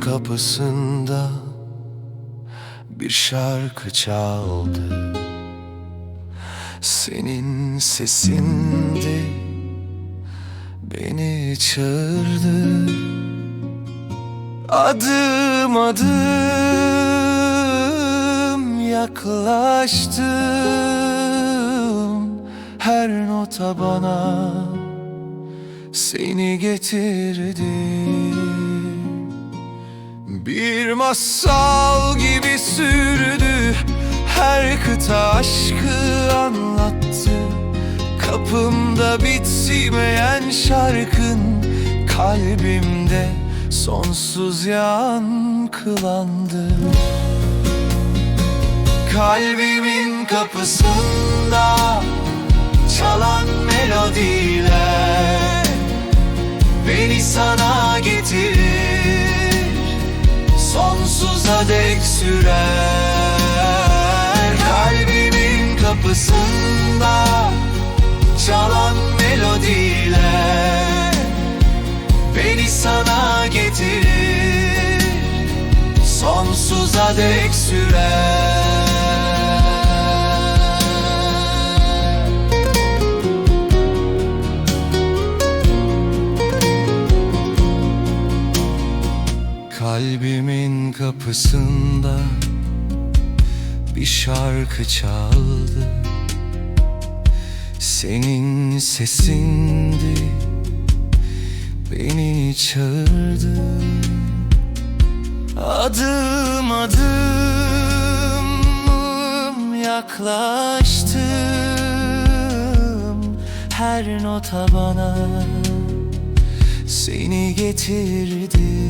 kapısında bir şarkı çaldı. Senin sesindi beni çağırdı Adım adım yaklaştım. Her nota bana seni getirdi Bir masal gibi sürdü. Her kıta aşkı anlattı. Kapımda bitmeyen şarkın Kalbimde sonsuz yankılandı. Kalbimin kapısında çalan melodiler Sonsuza dek sürer. Kalbimin kapısında çalan melodiler Beni sana getirir. Sonsuza dek sürer kapısında bir şarkı çaldı. Senin sesindi beni çağırdı. Adım adım yaklaştım Her nota bana seni getirdi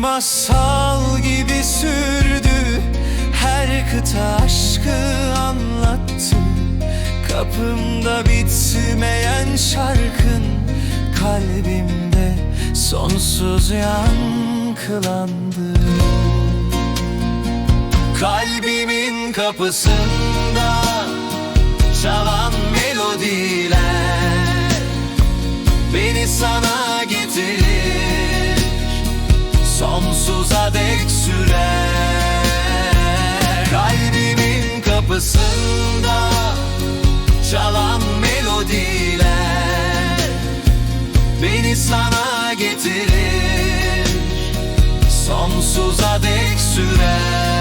masal gibi sürdü. Her kıta aşkı anlattı. Kapımda bitmeyen şarkın Kalbimde sonsuz yankılandı. Kalbimin kapısında çalan melodiler Sonsuza dek sürer. Kalbimin kapısında çalan melodiler Beni sana getirir. Sonsuza dek sürer